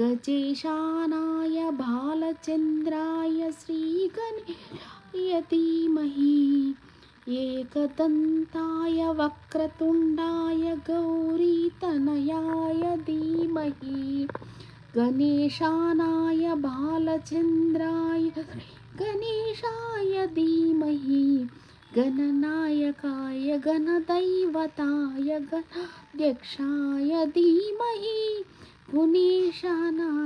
गजेशानाय बालचन्द्राय श्रीगणेशाय धीमहि एकदन्ताय वक्रतुण्डाय गौरीतनयाय धीमहि। गणेशानाय बालचन्द्राय गणेशाय धीमहि। गणनायकाय गणदैवताय गणाध्यक्षाय धीमहि गुणेशानाय